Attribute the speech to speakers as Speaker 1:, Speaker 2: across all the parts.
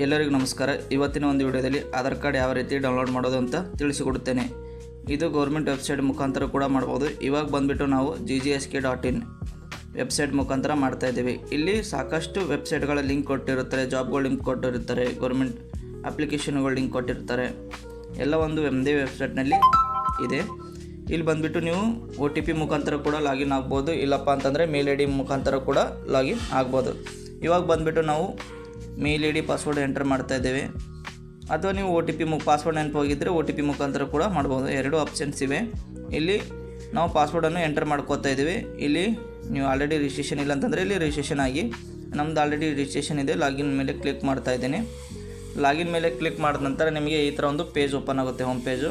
Speaker 1: ಎಲ್ಲರಿಗೂ ನಮಸ್ಕಾರ. ಇವತ್ತಿನ ಒಂದು ವಿಡಿಯೋದಲ್ಲಿ ಆಧಾರ್ ಕಾರ್ಡ್ ಯಾವ ರೀತಿ ಡೌನ್ಲೋಡ್ ಮಾಡೋದು ಅಂತ ತಿಳಿಸಿಕೊಡುತ್ತೇನೆ. ಇದು ಗೌರ್ಮೆಂಟ್ ವೆಬ್ಸೈಟ್ ಮುಖಾಂತರ ಕೂಡ ಮಾಡ್ಬೋದು. ಇವಾಗ ಬಂದುಬಿಟ್ಟು ನಾವು G G S K dot in website ಮುಖಾಂತರ ಮಾಡ್ತಾ ಇದ್ದೀವಿ. ಇಲ್ಲಿ ಸಾಕಷ್ಟು ವೆಬ್ಸೈಟ್ಗಳ ಲಿಂಕ್ ಕೊಟ್ಟಿರುತ್ತಾರೆ. ಜಾಬ್ಗಳು ಲಿಂಕ್ ಕೊಟ್ಟಿರುತ್ತಾರೆ. ಗೌರ್ಮೆಂಟ್ ಅಪ್ಲಿಕೇಶನ್ಗಳು ಲಿಂಕ್ ಕೊಟ್ಟಿರ್ತಾರೆ ಎಲ್ಲ ಒಂದು ಒಂದೇ ವೆಬ್ಸೈಟ್ನಲ್ಲಿ ಇದೆ. ಇಲ್ಲಿ ಬಂದುಬಿಟ್ಟು ನೀವು ಒ ಟಿ ಪಿ ಮುಖಾಂತರ ಕೂಡ ಲಾಗಿನ್ ಆಗ್ಬೋದು. ಇಲ್ಲಪ್ಪ ಅಂತಂದರೆ ಮೇಲ್ ಐ ಡಿ ಮುಖಾಂತರ ಕೂಡ ಲಾಗಿನ್ ಆಗ್ಬೋದು. ಇವಾಗ ಬಂದುಬಿಟ್ಟು ನಾವು mail I D password enter ಮಾಡ್ತಾ ಇದ್ದೇವೆ. ಅಥವಾ ನೀವು ಒ ಟಿ ಪಿ ಮು ಪಾಸ್ವರ್ಡ್ ನೆನಪು ಹೋಗಿದ್ದರೆ ಒ ಟಿ ಪಿ ಮುಖಾಂತರ ಕೂಡ ಮಾಡ್ಬೋದು. ಎರಡು ಆಪ್ಷನ್ಸ್ ಇವೆ. ಇಲ್ಲಿ ನಾವು ಪಾಸ್ವರ್ಡನ್ನು ಎಂಟರ್ ಮಾಡ್ಕೋತಾ ಇದ್ದೀವಿ. ಇಲ್ಲಿ ನೀವು ಆಲ್ರೆಡಿ ರಿಜಿಸ್ಟ್ರೇಷನ್ ಇಲ್ಲ ಅಂತಂದರೆ ಇಲ್ಲಿ ರಿಜಿಸ್ಟ್ರೇಷನ್ ಆಗಿ ನಮ್ಮದು ಆಲ್ರೆಡಿ ರಿಜಿಸ್ಟ್ರೇಷನ್ ಇದೆ. ಲಾಗಿನ್ ಮೇಲೆ ಕ್ಲಿಕ್ ಮಾಡ್ತಾ ಇದ್ದೀನಿ. ಲಾಗಿನ್ ಮೇಲೆ ಕ್ಲಿಕ್ ಮಾಡಿದ ನಂತರ ನಿಮಗೆ ಈ ಥರ ಒಂದು ಪೇಜ್ ಓಪನ್ ಆಗುತ್ತೆ ಹೋಮ್ ಪೇಜು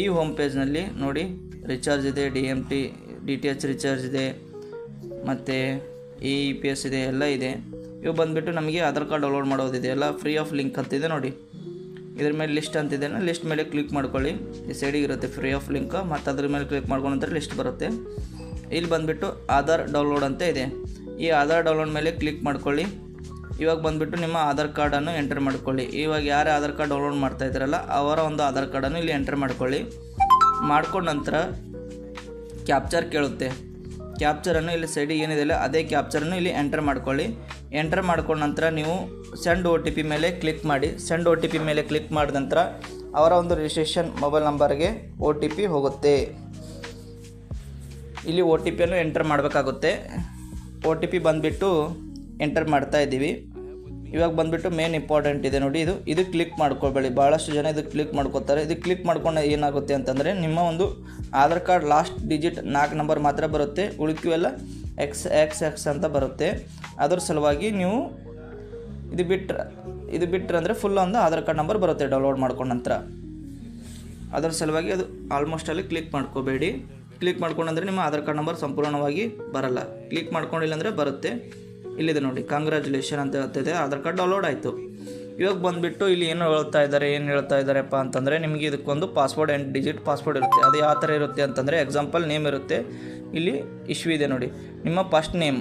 Speaker 1: ಈ ಹೋಮ್ ಪೇಜ್ನಲ್ಲಿ ನೋಡಿ ರಿಚಾರ್ಜ್ ಇದೆ D M T D T H recharge ಇದೆ, ಮತ್ತು ಇ ಪಿ ಎಸ್ ಇದೆ, ಎಲ್ಲ ಇದೆ. ಇವು ಬಂದುಬಿಟ್ಟು ನಮಗೆ ಆಧಾರ್ ಕಾರ್ಡ್ ಡೌನ್ಲೋಡ್ ಮಾಡೋದಿದೆ. ಎಲ್ಲ ಫ್ರೀ ಆಫ್ ಲಿಂಕ್ ಅಂತಿದೆ ನೋಡಿ. ಇದ್ರ ಮೇಲೆ ಲಿಸ್ಟ್ ಅಂತಿದೆ ಲಿಸ್ಟ್ ಮೇಲೆ ಕ್ಲಿಕ್ ಮಾಡ್ಕೊಳ್ಳಿ. ಈ ಸೈಡಿಗೆ ಇರುತ್ತೆ ಫ್ರೀ ಆಫ್ ಲಿಂಕ್, ಮತ್ತು ಅದ್ರ ಮೇಲೆ ಕ್ಲಿಕ್ ಮಾಡ್ಕೊಂಡ್ರೆ ಲಿಸ್ಟ್ ಬರುತ್ತೆ. ಇಲ್ಲಿ ಬಂದುಬಿಟ್ಟು ಆಧಾರ್ ಡೌನ್ಲೋಡ್ ಅಂತ ಇದೆ. ಈ ಆಧಾರ್ ಡೌನ್ಲೋಡ್ ಮೇಲೆ ಕ್ಲಿಕ್ ಮಾಡ್ಕೊಳ್ಳಿ. ಇವಾಗ ಬಂದುಬಿಟ್ಟು ನಿಮ್ಮ ಆಧಾರ್ ಕಾರ್ಡನ್ನು ಎಂಟರ್ ಮಾಡ್ಕೊಳ್ಳಿ. ಇವಾಗ ಯಾರು ಆಧಾರ್ ಕಾರ್ಡ್ ಡೌನ್ಲೋಡ್ ಮಾಡ್ತಾ ಇದ್ದಾರಲ್ಲ, ಅವರ ಒಂದು ಆಧಾರ್ ಕಾರ್ಡನ್ನು ಇಲ್ಲಿ ಎಂಟರ್ ಮಾಡ್ಕೊಳ್ಳಿ. ಮಾಡ್ಕೊಂಡ ನಂತರ ಕ್ಯಾಪ್ಚರ್ ಕೇಳುತ್ತೆ. ಕ್ಯಾಪ್ಚರನ್ನು ಇಲ್ಲಿ ಸೈಡಿಗೆ ಏನಿದೆಯಲ್ಲ ಅದೇ ಕ್ಯಾಪ್ಚರನ್ನು ಇಲ್ಲಿ ಎಂಟರ್ ಮಾಡ್ಕೊಳ್ಳಿ. ಎಂಟರ್ ಮಾಡ್ಕೊಂಡ ನಂತರ ನೀವು ಸೆಂಡ್ ಒ ಟಿ ಪಿ ಮೇಲೆ ಕ್ಲಿಕ್ ಮಾಡಿ. ಸೆಂಡ್ ಒ ಟಿ ಪಿ ಮೇಲೆ ಕ್ಲಿಕ್ ಮಾಡಿದ ನಂತರ ಅವರ ಒಂದು ರಿಜಿಸ್ಟ್ರೇಷನ್ ಮೊಬೈಲ್ ನಂಬರ್ಗೆ ಒ ಟಿ ಪಿ ಹೋಗುತ್ತೆ. ಇಲ್ಲಿ ಒ ಟಿ ಪಿಯನ್ನು ಎಂಟರ್ ಮಾಡಬೇಕಾಗುತ್ತೆ. ಒ ಟಿ ಪಿ ಬಂದುಬಿಟ್ಟು ಎಂಟರ್ ಮಾಡ್ತಾ ಇದ್ದೀವಿ. ಇವಾಗ ಬಂದುಬಿಟ್ಟು ಮೇನ್ ಇಂಪಾರ್ಟೆಂಟ್ ಇದೆ ನೋಡಿ. ಇದು ಇದು ಕ್ಲಿಕ್ ಮಾಡ್ಕೊಳ್ಬೇಡಿ. ಭಾಳಷ್ಟು ಜನ ಇದು ಕ್ಲಿಕ್ ಮಾಡ್ಕೊತಾರೆ ಇದು ಕ್ಲಿಕ್ ಮಾಡ್ಕೊಂಡು ಏನಾಗುತ್ತೆ ಅಂತಂದರೆ ನಿಮ್ಮ ಒಂದು ಆಧಾರ್ ಕಾರ್ಡ್ ಲಾಸ್ಟ್ ಡಿಜಿಟ್ ನಾಲ್ಕು ನಂಬರ್ ಮಾತ್ರ ಬರುತ್ತೆ. ಉಳಿಕೆಲ್ಲ ಎಕ್ಸ್ ಎಕ್ಸ್ ಎಕ್ಸ್ ಅಂತ ಬರುತ್ತೆ. ಅದ್ರ ಸಲುವಾಗಿ ನೀವು ಇದು ಬಿಟ್ಟರೆ ಇದು ಬಿಟ್ಟರೆ ಅಂದರೆ ಫುಲ್ ಒಂದು ಆಧಾರ್ ಕಾರ್ಡ್ ನಂಬರ್ ಬರುತ್ತೆ ಡೌನ್ಲೋಡ್ ಮಾಡ್ಕೊಂಡ ನಂತರ. ಅದರ ಸಲುವಾಗಿ ಅದು ಆಲ್ಮೋಸ್ಟ್ ಅಲ್ಲಿ ಕ್ಲಿಕ್ ಮಾಡ್ಕೋಬೇಡಿ. ಕ್ಲಿಕ್ ಮಾಡ್ಕೊಂಡಂದ್ರೆ ನಿಮ್ಮ ಆಧಾರ್ ಕಾರ್ಡ್ ನಂಬರ್ ಸಂಪೂರ್ಣವಾಗಿ ಬರಲ್ಲ. ಕ್ಲಿಕ್ ಮಾಡ್ಕೊಂಡಿಲ್ಲ ಅಂದರೆ ಬರುತ್ತೆ. ಇಲ್ಲಿದೆ ನೋಡಿ. ಕಾಂಗ್ರ್ಯಾಚುಲೇಷನ್ ಅಂತ ಹೇಳ್ತಿದೆ. ಆಧಾರ್ ಕಾರ್ಡ್ ಡೌನ್ಲೋಡ್ ಆಯಿತು. ಇವಾಗ ಬಂದುಬಿಟ್ಟು ಇಲ್ಲಿ ಏನು ಹೇಳ್ತಾ ಇದ್ದಾರೆ, ಏನು ಹೇಳ್ತಾ ಇದ್ದಾರೆಪ್ಪ ಅಂತಂದರೆ ನಿಮಗೆ ಇದಕ್ಕೊಂದು ಪಾಸ್ವರ್ಡ್ ಎಂಟು ಡಿಜಿಟ್ ಪಾಸ್ವರ್ಡ್ ಇರುತ್ತೆ. ಅದು ಯಾವ ಥರ ಇರುತ್ತೆ ಅಂತಂದರೆ ಎಕ್ಸಾಂಪಲ್ ನೇಮ್ ಇರುತ್ತೆ. ಇಲ್ಲಿ ಇಶ್ಯೂ ಇದೆ ನೋಡಿ. ನಿಮ್ಮ ಫಸ್ಟ್ ನೇಮ್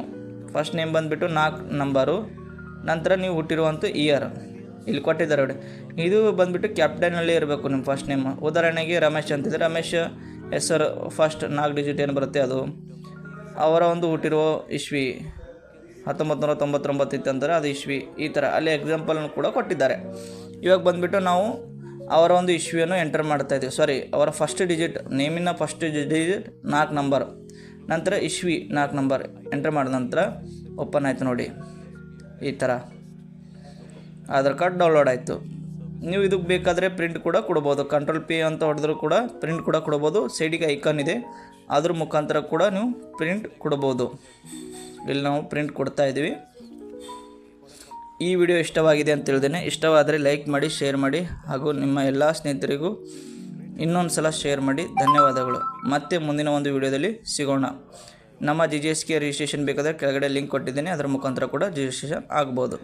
Speaker 1: ಫಸ್ಟ್ ನೇಮ್ ಬಂದುಬಿಟ್ಟು ನಾಲ್ಕು ನಂಬರು ನಂತರ ನೀವು ಹುಟ್ಟಿರುವಂಥ ಇಯರ್ ಇಲ್ಲಿ ಕೊಟ್ಟಿದ್ದಾರೆ ನೋಡಿ. ಇದು ಬಂದುಬಿಟ್ಟು ಕ್ಯಾಪ್ಟನಲ್ಲಿ ಇರಬೇಕು ನಿಮ್ಮ ಫಸ್ಟ್ ನೇಮ್ ಉದಾಹರಣೆಗೆ ರಮೇಶ್ ಅಂತಿದೆ. ರಮೇಶ್ ಹೆಸರು ಫಸ್ಟ್ ನಾಲ್ಕು ಡಿಜಿಟ್ ಏನು ಬರುತ್ತೆ ಅದು? ಅವರ ಒಂದು ಹುಟ್ಟಿರುವ ಇಶ್ವಿ ಹತ್ತೊಂಬತ್ತು ನೂರ ತೊಂಬತ್ತೊಂಬತ್ತು ಅದು ಇಶ್ವಿ. ಈ ಥರ ಅಲ್ಲಿ ಎಕ್ಸಾಂಪಲನ್ನು ಕೂಡ ಕೊಟ್ಟಿದ್ದಾರೆ. ಇವಾಗ ಬಂದುಬಿಟ್ಟು ನಾವು ಅವರ ಒಂದು ಇಶ್ವಿಯನ್ನು ಎಂಟರ್ ಮಾಡ್ತಾ ಇದ್ದೀವಿ. ಸಾರಿ ಅವರ ಫಸ್ಟ್ ಡಿಜಿಟ್ ನೇಮಿನ ಫಸ್ಟ್ ಡಿಜಿಟ್ ನಾಲ್ಕು ನಂಬರ್ ನಂತರ ಇಶ್ವಿ ನಾಲ್ಕು ನಂಬರ್ ಎಂಟರ್ ಮಾಡಿದ ನಂತರ ಓಪನ್ ಆಯಿತು ನೋಡಿ. ಈ ಥರ. ಆಧಾರ್ ಕಾರ್ಡ್ ಡೌನ್ಲೋಡ್ ಆಯಿತು. ನೀವು ಇದಕ್ಕೆ ಬೇಕಾದರೆ ಪ್ರಿಂಟ್ ಕೂಡ ಕೊಡ್ಬೋದು. ಕಂಟ್ರೋಲ್ ಪಿ ಅಂತ ಹೊಡೆದ್ರೂ ಕೂಡ ಪ್ರಿಂಟ್ ಕೂಡ ಕೊಡ್ಬೋದು. ಸೈಡಿಗೆ ಐಕಾನ್ ಇದೆ. ಅದ್ರ ಮುಖಾಂತರ ಕೂಡ ನೀವು ಪ್ರಿಂಟ್ ಕೊಡ್ಬೋದು. ಇಲ್ಲಿ ನಾವು ಪ್ರಿಂಟ್ ಕೊಡ್ತಾ ಇದ್ದೀವಿ. ಈ ವಿಡಿಯೋ ಇಷ್ಟವಾಗಿದೆ ಅಂತ ಹೇಳ್ದೇನೆ. ಇಷ್ಟವಾದರೆ ಲೈಕ್ ಮಾಡಿ ಶೇರ್ ಮಾಡಿ ಹಾಗೂ ನಿಮ್ಮ ಎಲ್ಲ ಸ್ನೇಹಿತರಿಗೂ ಇನ್ನೊಂದು ಸಲ ಶೇರ್ ಮಾಡಿ. ಧನ್ಯವಾದಗಳು. ಮತ್ತೆ ಮುಂದಿನ ಒಂದು ವಿಡಿಯೋದಲ್ಲಿ ಸಿಗೋಣ. ನಮ್ಮ G G S K registration ಬೇಕಾದರೆ ಕೆಳಗಡೆ ಲಿಂಕ್ ಕೊಟ್ಟಿದ್ದೀನಿ. ಅದರ ಮುಖಾಂತರ ಕೂಡ ರಿಜಿಸ್ಟ್ರೇಷನ್ ಆಗ್ಬೋದು.